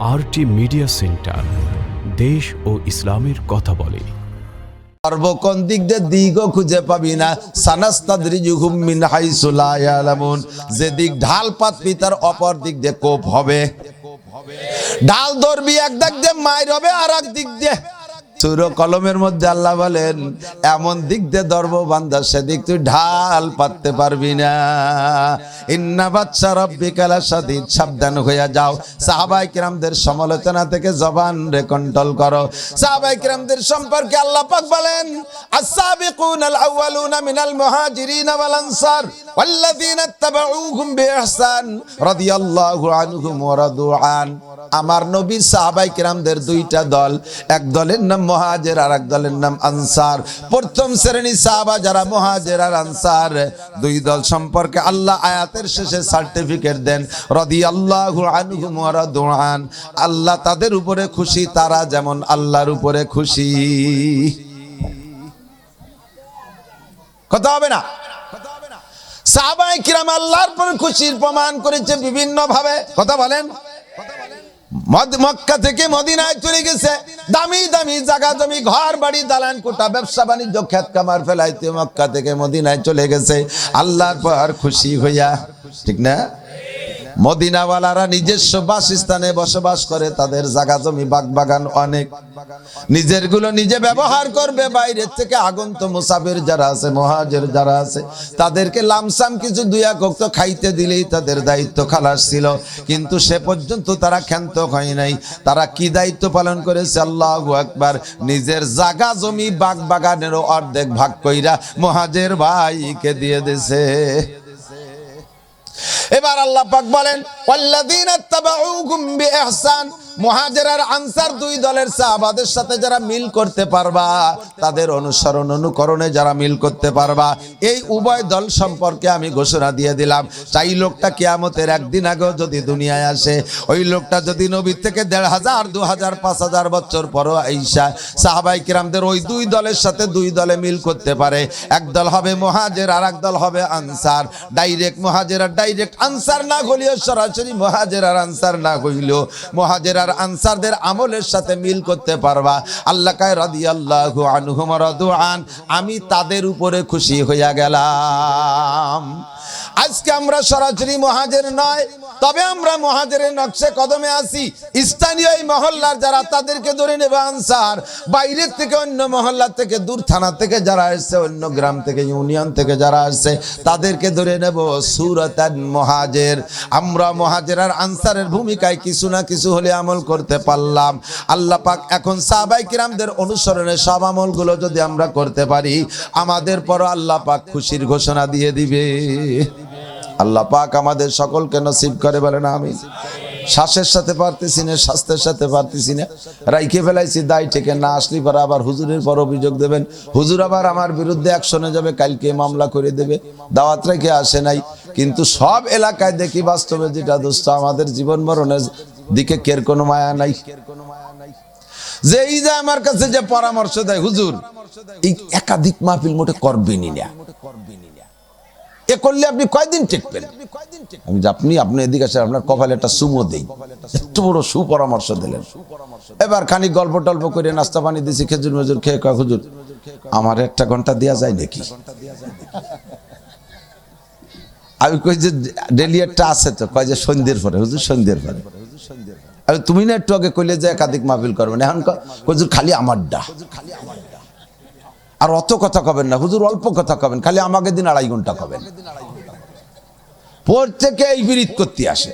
RT media centre দেশ ও ইসলামের কথা বলে। সর্বকোণ দিক দিয়ে দিকও খুঁজে পাবি না। মিন হাইসু লা ইয়ালামুন। যে দিক ঢাল পাতবি, তার অপর দিক দিয়ে কোপ হবে। ঢাল ধরবি, এক দিক দিয়ে মাইর হবে আর এক দিক দিয়ে সুর কলমের মধ্যে আল্লাহ বলেন, এমন দিক দিয়ে দর্ব বান্ধা সেদিক তুই ঢাল পাততে পারবি না। ইন্না বাচ্চা রব্বি কালা সাদিদ সাবধান হইয়া যাও। সাহাবাই কিরামদের সমালোচনা থেকে জবান রে কন্ট্রোল করো। সাহাবাই কিরামদের সম্পর্কে আল্লাহ পাক বলেন আসাবিকুন আল আউয়ালুনা মিনাল মুহাজিরিন ওয়াল আনসার, ওয়াল্লাযিনা তাবাউহুম বিইহসান, রাদিয়াল্লাহু আনহুম ওয়া রাদু আন। আমার নবী সাহাবাই কিরামদের দুইটা দল, এক দলের নাম মহাজের আর এক দলের নাম আনসার। প্রথম শ্রেণি সাহাবা যারা মহাজের আর আনসার, দুই দল সম্পর্কে আল্লাহ আয়াতের শেষে সার্টিফিকেট দেন রদি আল্লাহ আনহুম ওয়া রাদু আন আল্লাহ তাদের উপরে খুশি, তারা যেমন আল্লাহর উপরে খুশি। কথা হবে না? সাহাবাই কিরাম আল্লাহর পর খুশির প্রমাণ করেছে বিভিন্ন ভাবে কথা বলেন। মক্কা থেকে মদিনায় চলে গেছে। দামি দামি জায়গা জমি ঘর, বাড়ি, দালান, কোটা, ব্যবসা, বাণিজ্য খ্যাত কামার ফেলাইতে মক্কা থেকে মদিনায় চলে গেছে। আল্লাহর পর খুশি হইয়া, ঠিক না? মদিনাওয়ালারা নিজস্ব বাসস্থানে বসবাস করে, তাদের জায়গা জমি বাগ বাগান অনেক। নিজেরগুলো নিজে ব্যবহার করবে, বাইরের থেকে আগন্ত মুসাফির যারা আছে, মহাজের যারা আছে, তাদেরকে লামসাম কিছু দুই একক তো খাইতে দিলেই তাদের দায়িত্ব খালাস ছিল। কিন্তু সে পর্যন্ত তারা ক্ষান্ত হয় নাই। তারা কি দায়িত্ব পালন করেছে? আল্লাহ একবার নিজের জাগা জমি বাগ বাগানেরও অর্ধেক ভাগ কইরা মহাজের ভাইকে দিয়ে দিছে। এবার আল্লাহ পাক বলেন ওয়াল্লাযীনা তাবাউকুম মুহাজির আর আনসার দুই দলের সাহাবাদের সাথে যারা মিল করতে পারবা, তাদের অনুসরণ অনুকরণে যারা মিল করতে পারবা। এই উভয় দল সম্পর্কে আমি ঘোষণা দিয়ে দিলাম। চাই লোকটা কেয়ামতের একদিন আগেও যদি দুনিয়ায় আসে, ওই লোকটা যদি নবীর থেকে দেড় হাজার, দু হাজার, পাঁচ হাজার বছর পরও আইসা, সাহাবাই কিরামদের ওই দুই দলের সাথে দুই দলে মিল করতে পারে। এক দল হবে মহাজের আর এক দল হবে আনসার। ডাইরেক্ট মহাজের ডাইরেক্ট আনসার না হইলেও সরাসরি মহাজের আর আনসার না হইলেও মহাজের আর আনসারদের আমলের সাথে মিল করতে পারবা। আল্লাহ কায় রাদি আল্লাহ আনহুম আমি তাদের উপরে খুশি হইয়া গেলাম। আজকে আমরা সরাসরি মহাজের নয়, তবে আমরা মহাজের নকশে কদমে আছি। স্থানীয় এই মহল্লার যারা, তাদেরকে ধরে নেবে আনসার। বাইরের থেকে অন্য মহল্লা থেকে, দূর থানা থেকে যারা আসছে অন্য গ্রাম থেকে, ইউনিয়ন থেকে যারা আসছে তাদেরকে ধরে নেব সুরতান মহাজের। আমরা মহাজের আর আনসারের ভূমিকায় কিছু না কিছু হলে আমল করতে পারলাম। আল্লাহ পাক এখন সাহাবাই কিরামদের অনুসরণে সব আমলগুলো যদি আমরা করতে পারি, আমাদের পর আল্লাহ পাক খুশির ঘোষণা দিয়ে দিবে। আল্লাহ পাক আমাদের সকলকে নসিব করে বলে না আমি শ্বাসের সাথে পারতেছি না, স্বাস্থ্যের সাথে পারতেছি না। রাইখে ফেলাইছি, দায় থেকে না আসলি পরে আবার হুজুরের পর অভিযোগ দেবেন। হুজুর আবার আমার বিরুদ্ধে অ্যাকশনে যাবে, কালকে মামলা করে দেবে। দাওয়াত রেখে আসে নাই। কিন্তু সব এলাকায় দেখি বাস্তবে যেটা দোস্ত, আমাদের জীবন মরণের দিকে কের কোনো মায়া নাই। যে এই যে আমার কাছে যে পরামর্শ দেয়, হুজুর, এই একাধিক মাহফিল মোটে করবেনই না। এ করলে আপনি কয়দিন টেকবেন? আমি আপনি আপনি এদিকে আসেন, আপনার কপালে একটা সুমো দেই। এত বড় সুপরামর্শ দিলেন। এবার খানিক গল্প টল্প করে নাস্তা পানি দিছি, খেজুর মেজুর খেয়ে কয়, হুজুর, আমার একটা ঘণ্টা দেওয়া যায় নাকি? আমি কই যে ডেলিয়ারটা আছে তো, কয় যে সন্ধ্যের পরে, হুজুর সন্ধ্যের পরে। তুমি না একটু আগে কইলে যে একাধিক মাহফিল করবেন, এখন হুজুর, খালি আমার ডা। আর অত কথা কবেন না, হুজুর অল্প কথা কবেন, খালি আমাকে দিন আড়াই ঘণ্টা কবেন। প্রত্যেকে এই বিরিত করতে আসে।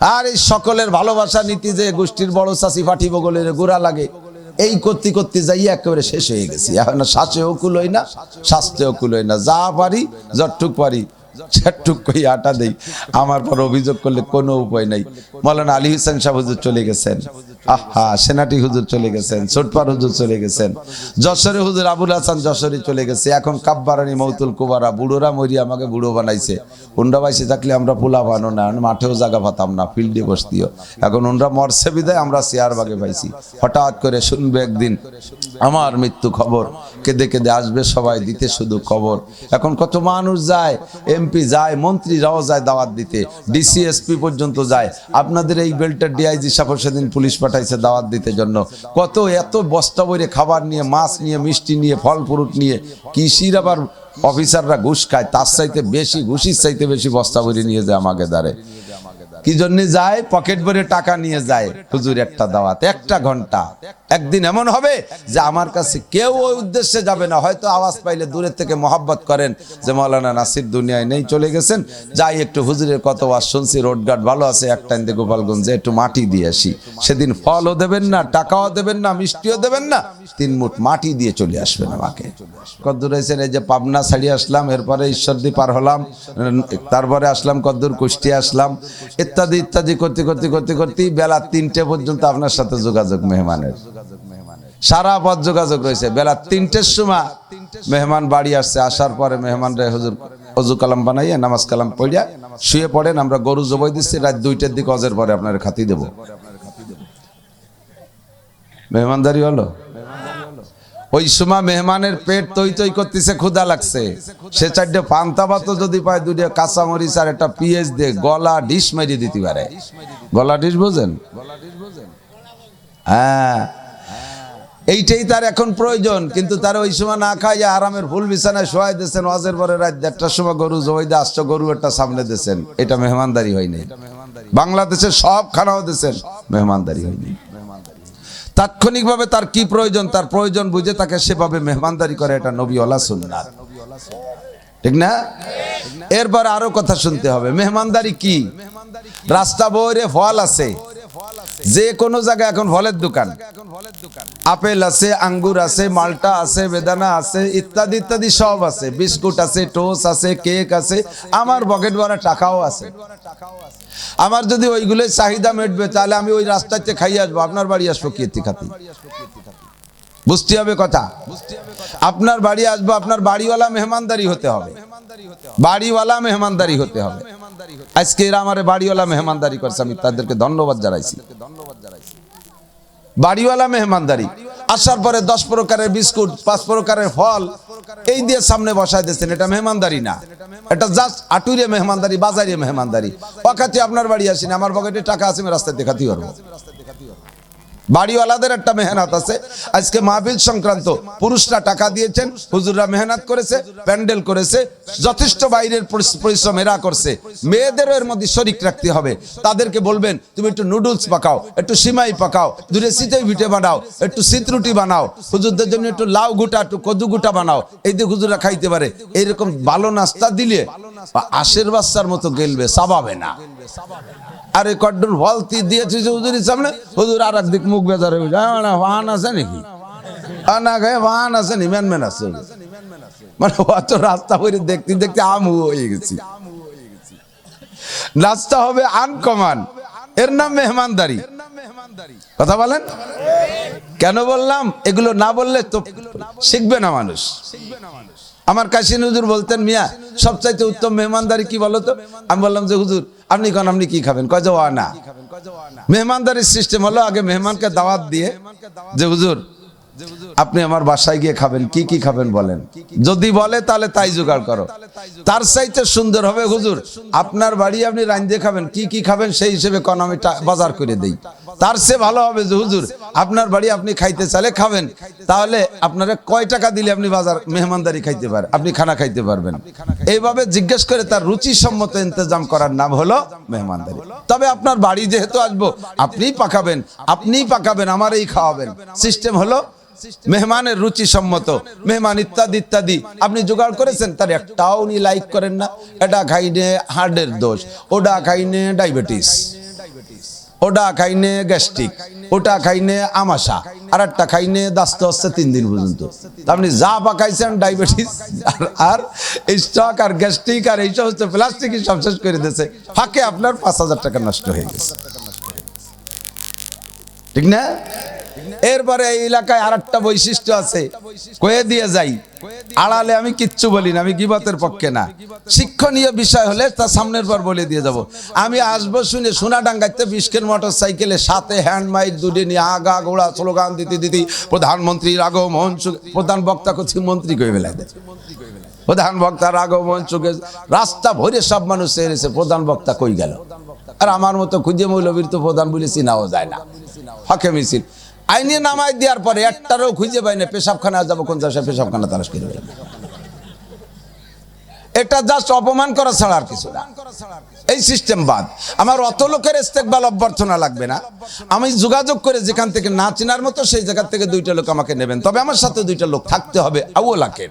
আর এই সকলের ভালোবাসা নীতি যে গোষ্ঠীর বড় চাষি পাঠি বগলের গোড়া লাগে, এই করতে করতে যাই একেবারে শেষ হয়ে গেছি। এখন শ্বাসেও কুলোই না, স্বাস্থ্যেও কুলোই না। যা পারি, যতটুক পারি সেটুক কই আটা দেই। আমার পর অভিযোগ করলে কোনো উপায় নাই। মৌলানা আলী হোসেন সাহেব হুজুর চলে গেছেন। আহা, সেনাটি হুজুর চলে গেছেন, ছোটপার হুজুর চলে গেছেন, যশোরে হুজুর আবুল হাসান যশোরে চলে গেছে, এখন কাব্বারানি মৌতুল কুবারা, বুড়োরা মরি আমাকে বুড়ো বানাইছে। উন্ডা বাইসে থাকলে আমরা পোলা বানো না মাঠেও জায়গা পাতাম না, ফিল্ডে বসতিও। এখন উনরা মরছে বিদায়, আমরা চেয়ার বাগে পাইছি। হঠাৎ করে শুনবে একদিন, আমার মৃত্যু খবর, কেঁদে কেঁদে আসবে সবাই, দিতে শুধু খবর। এখন কত মানুষ যায়, এমপি যায়, মন্ত্রীরাও যায় দাওয়াত দিতে ডিসিএসপি পর্যন্ত যায়। আপনাদের এই বেল্টের ডিআইজি সাহেব সেদিন পুলিশ পাঠাইছে দাওয়াত দিতে জন্য। কত, এত বস্তা বইরে খাবার নিয়ে, মাছ নিয়ে, মিষ্টি নিয়ে, ফল, ফ্রুট নিয়ে কৃষির আবার অফিসাররা ঘুষ খায়, তার চাইতে বেশি, ঘুষির চাইতে বেশি বস্তা বইরে নিয়ে যায় আমাকে দাঁড়ে কি জন্য যায়? পকেট ভরে টাকা নিয়ে যায় হুজুর একটা দাওয়াত, একটা ঘণ্টা। একদিন এমন হবে যে আমার কাছে কেউ ওই উদ্দেশ্যে যাবে না। হয়তো আওয়াজ পাইলে দূরের থেকে মহাব্বত করেন যে মৌলানা নাসির দুনিয়ায় নেই, চলে গেছেন। যাই, একটু হুজুরের কত ওয়াজ শুনছি, রোডঘাট ভালো আছে একটা দিয়ে গোপালগঞ্জে একটু মাটি দিয়ে আসি। সেদিন ফলও দেবেন না, টাকাও দেবেন না, মিষ্টিও দেবেন না, তিন মুঠ মাটি দিয়ে চলে আসবেন আমাকে। কদ্দুর হয়েছেন, এই যে পাবনা ছাড়িয়ে আসলাম, এরপরে ঈশ্বরদী পার হলাম, তারপরে আসলাম কদ্দুর কুষ্টিয়া আসলাম। ইত্যাদি ইত্যাদি, করতে করতে করতে করতে বেলা তিনটে পর্যন্ত আপনার সাথে যোগাযোগ মেহমানের। সারা পথ যোগাযোগ রয়েছে। বেলা তিনটের সময় মেহমান বাড়ি আসছে। আসার পরে মেহমান রে হুজুর অজু কালাম বানাইয়া, নামাজ কালাম পড়িয়া শুয়ে পড়েন। আমরা গরু জবাই দিচ্ছি। রাত দুইটার দিকে অজের পরে আপনার খাতি দেব। মেহমানদারি হলো? ওই সময় মেহমানের পেট তৈ তৈ করতেছে ক্ষুদা লাগছে। সে চারটে পান্তা ভাত যদি পায় দুটো কাঁচা মরিচ আর একটা পিএইচ দিয়ে গলা ডিশ মেরিয়ে দিতে পারে। গলা ডিশ বোঝেন? হ্যাঁ। এইটাই তার এখন প্রয়োজন, কিন্তু তার ওই সময় না খাইয়া আরামের ফুল বিছানায় শোয়াই দিয়েছেন, ওয়াজের পরে রাত দেড়টার সময় গরু জবাই দিয়ে আসছো, গরু একটা সামনে দিয়েছেন। এটা মেহমানদারি হয়নি বাংলাদেশে সব খানাও দিয়েছেন, মেহমানদারি হয়নি তাৎক্ষণিকভাবে তার কি প্রয়োজন, তার প্রয়োজন বুঝে তাকে সেভাবে মেহমানদারি করে এটা নবী ওলা সুন্নাত। ঠিক না? এরপর আরও কথা শুনতে হবে, মেহমানদারি কি? রাস্তা বইরে ফল আছে। যে কোনো জায়গায় এখন ফলের দোকান। আপেল আছে, আঙ্গুর আছে, মালটা আছে, বেদানা আছে, ইত্যাদি ইত্যাদি সব আছে। বিস্কুট আছে টোস আছে, কেক আছে, আমার পকেট ভরা টাকাও আছে। আমার যদি ওইগুলোর চাহিদা মেটবে, তাহলে আমি ওই রাস্তাতে খাইয়ে আসব। আপনার বাড়ি আসব কি খাতি? বুঝতে হবে কথা? আপনার বাড়ি আসব, আপনার বাড়িওয়ালা মেহমানদারি হতে হবে। বাড়িওয়ালা মেহমানদারি হতে হবে। আজকে এরা আমার বাড়িওয়ালা মেহমানদারি করছে আমি তাদেরকে ধন্যবাদ জানাইছি। বাড়িওয়ালা মেহমানদারি আসার পরে দশ প্রকারের বিস্কুট পাঁচ প্রকারের ফল এই দিয়ে সামনে বসায় দিয়েছেন এটা মেহমানদারি না। এটা জাস্ট আটুরে মেহমানদারি বাজারে মেহমানদারি। অকাতি আপনার বাড়ি আসেন আমার পকেটে টাকা আছে আমি রাস্তায় দেখাতে পারব। বাড়িওয়ালাদের একটা মেহনত আছে। আজকে মাহফিল সংক্রান্ত পুরুষরা টাকা দিয়েছেন, হুজুররা মেহনত করেছে, প্যান্ডেল করেছে, যথেষ্ট বাইরের পরিশ্রম এরা করছে। মেয়েদেরও এর মধ্যে শরিক রাখতে হবে। তাদেরকে বলবেন, তুমি একটু নুডলস পাকাও, একটু সিমাই পাকাও, দূরে সিটাই ভিটে বানাও, একটু শীতরুটি বানাও, হুজুরদের জন্য একটু লাউ গুটা, একটু কদু গুটা বানাও। এই দিয়ে হুজুররা খাইতে পারে, এইরকম ভালো নাস্তা দিলে আশের বাচ্চার মতো গেলবে, সাবাবে না। আরে কড্ডুর ফল তি দিয়েছি যে হুজুরের সামনে। হুজুর আর একদিক মুখ বেজার হয়ে যায়। না ভান আছে নাকি? না গায়ে ভান আছে নি, ম্যান ম্যান আছে। মানে অত রাস্তা করে দেখতে দেখতে আম হয়ে গেছি। রাস্তা হবে আনকমান। এর নাম মেহমানদারি। কথা বলেন? কেন বললাম? এগুলো না বললে তো শিখবে না মানুষ। আমার কাশি হুজুর বলতেন, মিয়া, সবচাইতে উত্তম মেহমানদারি কি বলো তো? আমি বললাম যে, হুজুর, আপনি কোন, আপনি কি খাবেন? কয় যে "ও না। মেহমানদারির সিস্টেম হলো আগে মেহমানকে দাওয়াত দিয়ে যে, হুজুর, আপনি আমার বাসায় গিয়ে খাবেন, কি কি খাবেন বলেন? যদি বলে তাহলে তাই জোগাড় করো। তার চাইতে সুন্দর হবে, হুজুর, আপনার বাড়ি আপনি রান্ধে খাবেন, কি কি খাবেন সেই হিসেবে কোন আমি বাজার করে দেই। তার সে ভালো হবে যে, হুজুর, আপনার বাড়ি আপনি খাইতে চাইলে খাবেন। তাহলে আপনারা কয় টাকা দিলে আপনি বাজার মেহমানদারি খাইতে পারেন আপনি খানা খাইতে পারবেন। এইভাবে জিজ্ঞেস করে তার রুচি সম্মত ইন্তজাম করার নাম হলো মেহমানদারি। তবে আপনার বাড়ি যেহেতু আসব, আপনিই পাকাবেন আপনিই পাকাবেন, আমারই খাওয়াবেন। সিস্টেম হলো মেহমানের রুচি সম্মত মেহমান ইত্যাদি ইত্যাদি। আপনি জোগাড় করেছেন, তার একটাও উনি লাইক করেন না। এটা খাইনে হার্টের দোষ, ওটা খাইনে ডায়াবেটিস ওটা খাইনে গ্যাস্ট্রিক, ওটা খাইনে আমাশা আর একটা খাইনে দাস্ত হচ্ছে তিন দিন পর্যন্ত। আপনি যা পাকাইছেন ডায়াবেটিস আর স্টক আর গ্যাস্ট্রিক আর এইসব হচ্ছে প্লাস্টিকই সব শেষ করে দিয়েছে। ফাঁকে আপনার পাঁচ হাজার টাকা নষ্ট হয়ে গেছে। ঠিক না? এরপরে এই এলাকায় আর একটা বৈশিষ্ট্য আছে। কয়ে দিয়ে যাই। আড়ালে আমি কিচ্ছু বলি না, আমি গিবতের পক্ষে না। শিক্ষণীয় বিষয় হলে তা সামনের পর বলে দিয়ে যাব। আমি আসব শুনে সোনা ডাঙ্গাইতে বিস্কের মোটর সাইকেলে সাথে হ্যান্ড মাইক দুটি নিয়ে আগা গোড়া স্লোগান, দিতে দিতে, প্রধানমন্ত্রীর আগমন প্রধান বক্তা করছি মন্ত্রী কই বেলায় প্রধান বক্তার আগমন চোখে রাস্তা ভরে সব মানুষ এসেছে প্রধান বক্তা কই গেল? আর আমার মতো খুঁজে মৌলবীর তো প্রধান বলে চিনাও যায় না। হকে মিছিল আইনে নামাই দেওয়ার পরে একটারও খুঁজে পাই না পেশাবখানা যাব, কোন চাষে পেশাবখানা করে বেরোবে। এটা জাস্ট অপমান করা ছাড়া আর কিছু না। এই সিস্টেম বাদ। আমার অত লোকের ইস্তেকবাল অভ্যর্থনা লাগবে না। আমি যোগাযোগ করে যেখান থেকে না চেনার মতো সেই জায়গা থেকে দুইটা লোক আমাকে নেবেন। তবে আমার সাথে দুইটা লোক থাকতে হবে, আউলাকে।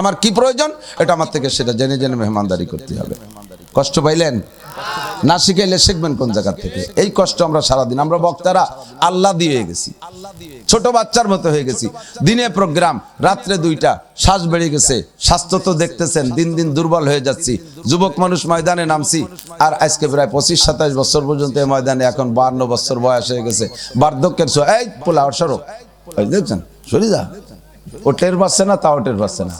আমার কি প্রয়োজন? এটা আমার থেকে সেটা জেনে জেনে মেহমানদারি করতে হবে। কষ্ট পাইলেন? না শিখাইলে শিখবেন কোন জায়গা থেকে? এই কষ্ট আমরা সারাদিন, আমরা বক্তারা আল্লাহ দিয়ে গেছি। ছোট বাচ্চার মতো হয়ে গেছি। দিনে প্রোগ্রাম, রাত্রে দুইটা, শ্বাস বেড়ে গেছে। স্বাস্থ্য তো দেখতেছেন, দিন দিন দুর্বল হয়ে যাচ্ছি। যুবক মানুষ ময়দানে নামছি। আর আজকে প্রায় পঁচিশ, সাতাশ বছর পর্যন্ত এই ময়দানে এখন বান্ন বছর বয়স হয়ে গেছে। বার্ধক্যের এই পোলা সরো। দেখছেন? সরি যা। ও টের পাচ্ছে না, তাও টের পাচ্ছে না।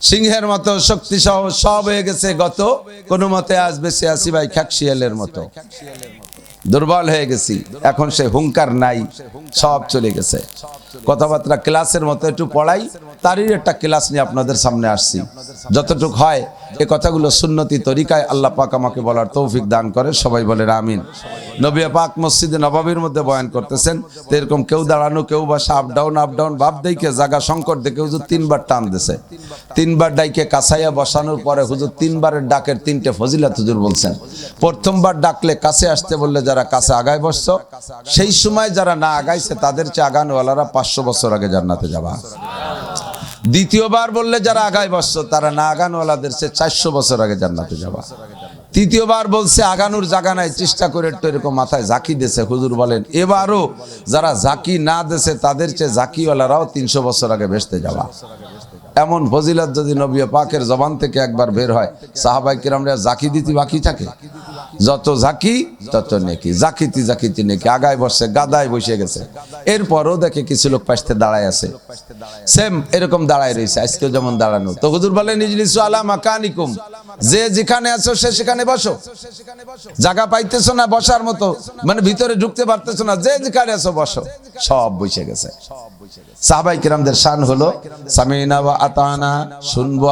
সিংহের মতো শক্তি সহ সব হয়ে গেছে গত। কোনো মতে আজ বেঁচে আসি ভাই খ্যাকশিয়ালের মতো। দুর্বল হয়ে গেছি। এখন সে হুঙ্কার নাই। সব চলে গেছে। কথাবার্তা ক্লাসের মতো একটু পড়াই। তারই একটা ক্লাস নিয়ে আপনাদের সামনে আসছি। যতটুক হয় এ কথাগুলো সুন্নতি তরিকায় আল্লাহ পাক আমাকে বলার তৌফিক দান করে, সবাই বলেন আমিন। নবী পাক মসজিদে নবাবির মধ্যে বয়ান করতেছেন, তো এরকম কেউ দাঁড়ানো, কেউ বাসা আপ ডাউন আপ ডাউন ভাব দেখে জায়গা সংকট দেখে হুজুর তিনবার টান দিছে। তিনবার ডাইকে কাছাইয়া বসানোর পরে হুজুর তিনবারের ডাকের তিনটে ফজিলাত হুজুর বলছেন। প্রথমবার ডাকলে কাছে আসতে বললে যারা কাছে আগায় বসছ, সেই সময় যারা না আগাইছে তাদের চেয়ে আগানোওয়ালারা পাঁচশো বছর আগে জান্নাতে যাবা। দ্বিতীয়বার বললে যারা আগায় বসছো, তারা না আগানোয়ালাদের সে চারশো বছর আগে জান্নাতে যাবা। তৃতীয়বার বলছে, আগানোর জাগা নাই, চেষ্টা করে একটু এরকম মাথায় জাকি দেছে, হুজুর বলেন, এবারও যারা জাকি না দেছে, তাদের চেয়ে জাকিওয়ালারাও তিনশো বছর আগে ভেসতে যাবা। এমন ফজিলত যদি নবী পাকের জবান থেকে একবার বের হয় সাহাবাই কিরামরা জাকি দিতি বাকি থাকে? যত জাকি, তত নেকি। জাকিতি জাকিতি, নেকি। আগায় বসে গাদায় বসে গেছে। এরপরও দেখে কিছু লোক পাশে দাঁড়ায় আছে। সেম এরকম দাঁড়ায় রয়েছে। আজকে যেমন দাঁড়ানো। তো হুজুর বলেন, ইজলিসু আলা মাকানিকুম। যে যেখানে আছো, সে সেখানে বসো। জায়গা পাইতেছো না বসার মতো মানে ভিতরে ঢুকতে পারতেছো না, যে যেখানে আছো বসো। সব বসে গেছে। শান হলো আতানা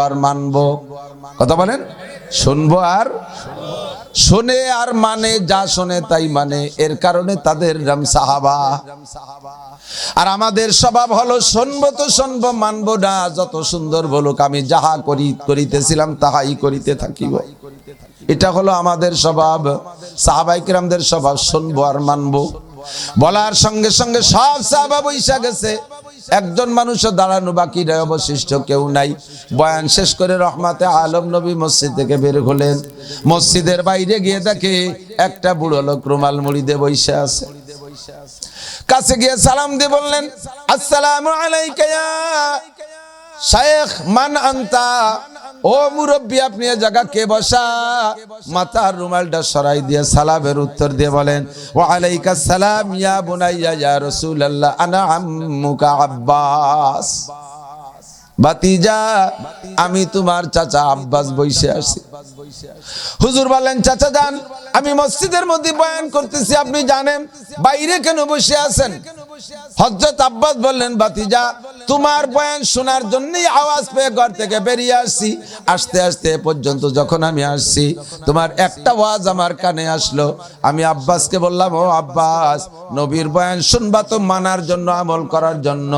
আর মানবো। কথা বলেন? শুনব আর শোনে আর মানে যা শোনে তাই মানে। এর কারণে তাদের রাম সাহাবা। আর আমাদের স্বভাব হলো, শুনব তো শুনব, মানবো না। যত সুন্দর বলুক, আমি যাহা করি, করিতেছিলাম, তাহাই করিতে থাকিব। এটা হলো আমাদের স্বভাব। সাহাবাই কিরামদের স্বভাব, শুনব আর মানবো। বলার সঙ্গে সঙ্গে সব সাহাবা বৈশা গেছে। একজন মানুষও দাঁড়ানো বাকি নয় অবশিষ্ট কেউ নাই। বয়ান শেষ করে রহমাতে আলম নবী মসজিদ থেকে বের হলেন। মসজিদের বাইরে গিয়ে দেখে একটা বুড়ো লোক রুমাল মুড়ি দিয়ে বৈশা আছে। কাছে গিয়ে সালাম দিয়ে বললেন, আসসালাম আলাইকা শায়েখ, মান আনতা? ও মুরব্বী, আপনি জায়গা কে বসা? মাথার রুমালটা সরাই দিয়ে সালামের উত্তর দিয়ে বলেন ওয়া আলাইকা সালাম ইয়া বুনাইয়া, ইয়া রাসূলুল্লাহ, আনা আম্মুকা আব্বাস। বাতিজা আমি তোমার চাচা আব্বাস বইসে আছি। হুজুর বললেন চাচা যান, আমি মসজিদের মধ্যে বয়ান করতেছি, আপনি জানেন, বাইরে কেন বসে আছেন? হজরত আব্বাস বললেন বাতিজা তোমার বয়ান শোনার জন্যই আওয়াজ পেয়ে ঘর থেকে বেরিয়ে আসছি। আস্তে আস্তে পর্যন্ত যখন আমি আসছি, তোমার একটা ওয়াজ আমার কানে আসলো। আমি আব্বাসকে বললাম, ও আব্বাস, নবীর বয়ান শুনবা তো মানার জন্য, আমল করার জন্য।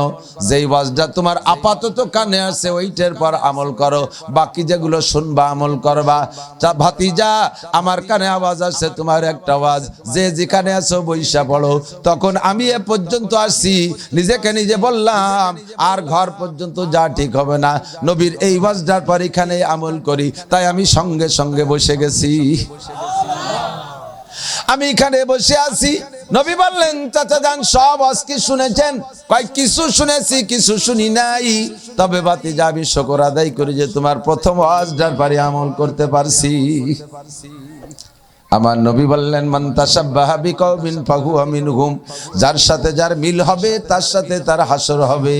যেই ওয়াজটা তোমার আপাতত কানে আসে, ওইটার পর আমল করো। বাকি যেগুলো শুনবা, আমল করবা। তা ভাতিজা, আমার কানে আওয়াজ আসছে, তোমার একটা আওয়াজ যে যেখানে আছো বৈশা পড়ো। তখন আমি এ পর্যন্ত আসছি, নিজেকে নিজে বললাম আর ঘর পর্যন্ত যা ঠিক হবে না। নবীর এই ওয়াজটার পর এখানে আমল করি। তাই আমি সঙ্গে সঙ্গে বসে গেছি। আমি এখানে বসে আছি। নবী বললেন, চাচা যান, সব আজকে শুনেছেন? কয়, কিছু শুনেছি, কিছু শুনি নাই। তবে বাতি যাবি শকর আদায় করি যে তোমার প্রথম ওয়াজটার পারে আমল করতে পারছি। আমার নবী বললেন, মান মিনহুম। যার সাথে যার মিল হবে, তার সাথে তার হাসর হবে।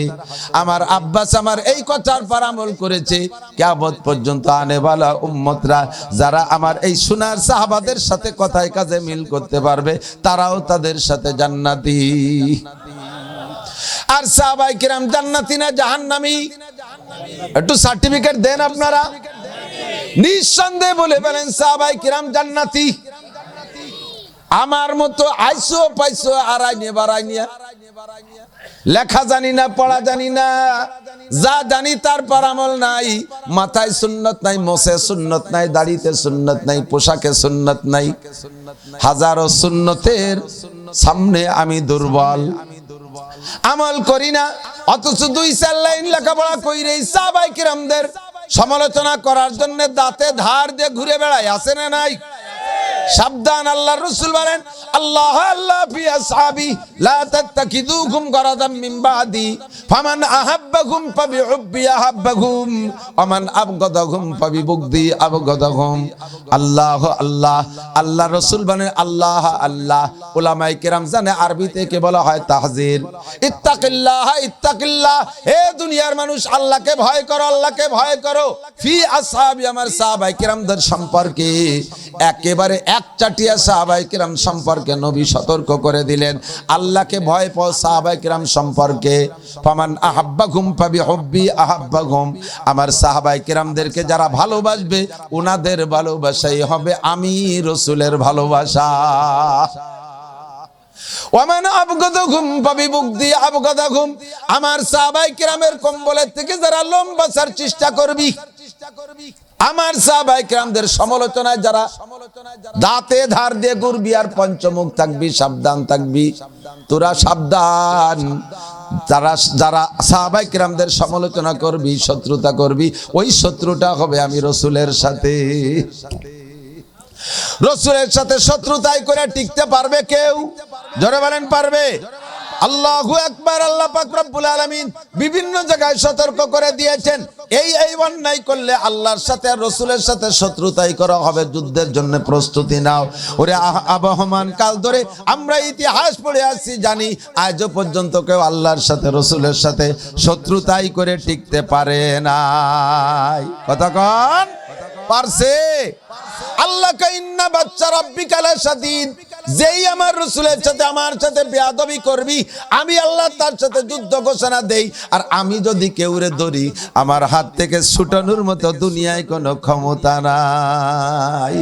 আমার আব্বাস আমার এই কথার পর আমল করেছে। কিয়ামত পর্যন্ত আনেওয়ালা উম্মতরা যারা আমার এই সোনার সাহাবাদের সাথে কথায় কাজে মিল করতে পারবে, তারাও তাদের সাথে জান্নাতি। আর সাহাবাই কিরাম জান্নাতি না জাহান্নামী? একটু সার্টিফিকেট দেন আপনারা। নিঃসন্দেহে বলে বলেন, সাহাবাই কিরাম জান্নাতি। আমার মতো আইসো পাইসো আর আইনে বাড়াই নিয়া। লেখা জানি না, পড়া জানি না। যা জানি তার পরামল নাই। মাথায় সুন্নত নাই মোসে সুন্নত নাই, দাড়িতে সুন্নত নাই, পোশাকে সুন্নত নাই। হাজারো সুন্নতের সামনে আমি দুর্বল। আমল করি না, অথচ দুই চার লাইন লেখাপড়া কইরে সাহাবাই কিরামদের সমালোচনা করার জন্য দাঁতে ধার দিয়ে ঘুরে বেড়ায় আসে না নাই? সাবধান আল্লাহ রসুল বলেন, আল্লাহ আল্লাহ, ফি আসহাবি, লা তাত্তাকিদুকুম মিন বাদি, ফামান আহাব্বাকুম ফাবি হুব্বি আহাব্বাকুম আবগাদাকুম ফাবি বুগদি আবগাদাকুম। আল্লাহ আল্লাহ আল্লাহ রসুল বলেন, আল্লাহ আল্লাহ। উলামায়ে কেরাম জানে, আরবিতে কে বলা হয় তাহজির। ইত্তাকিল্লাহ ইত্তাকিল্লাহ, হে দুনিয়ার মানুষ, আল্লাহকে ভয় করো, আল্লাহকে ভয় করো। ফি আসহাবি, আমার সাহাবায়ে কেরামদের সম্পর্কে একেবারে এক সাহাবাই কিরাম সম্পর্কে নবী সতর্ক করে দিলেন। আল্লাহকে ভয় পাও সাহাবাই কিরাম সম্পর্কে। ফামান আহাব্বা ঘুম পাবি হব্বি আহাব্বা ঘুম আমার সাহাবাই কিরামদেরকে যারা ভালোবাসবে ওনাদের ভালোবাসাই হবে আমি রসুলের ভালোবাসা। ওমান আবগদহুম পাবিবুগদি আবগদহুম। আমার সাহাবাই কিরামের কম্বলের থেকে যারা লোম বাঁচার চেষ্টা করবি, আমার সাহাবাই সমালোচনায় যারা দাঁতে ধার দিয়ে ঘুরবি আর পঞ্চমুখ থাকবি, সাবধান থাকবি। তোরা সাবধান। যারা যারা সাহাবাই কিরামদের সমালোচনা করবি, শত্রুতা করবি, ওই শত্রুটা হবে আমি রসুলের সাথে। রসুলের সাথে শত্রুতাই করে টিকতে পারবে কেউ? জোরে বলেন, পারবে? আল্লাহু একবার আল্লাহ রব্বুল আলামিন বিভিন্ন জায়গায় সতর্ক করে দিয়েছেন। এই এই অন্যায় করলে আল্লাহর সাথে রসুলের সাথে শত্রুতাই করা হবে, যুদ্ধের জন্য প্রস্তুতি নাও। ওরে আবহমান কাল ধরে আমরা ইতিহাস পড়ে আসছি জানি আজও পর্যন্ত কেউ আল্লাহর সাথে, রসুলের সাথে শত্রুতাই করে টিকতে পারে নাই। কথা কন? পারছে? আল্লাহ কাইন্না বাচ্চা রব্বিকা লাশাদীদ যেই আমার রসুলের সাথে আমার সাথে বেয়াদবি করবি, আমি আল্লাহ তার সাথে যুদ্ধ ঘোষণা দেই। আর আমি যদি কেউরে ধরি, আমার হাত থেকে ছুটানোর মতো দুনিয়ায় কোনো ক্ষমতা নাই।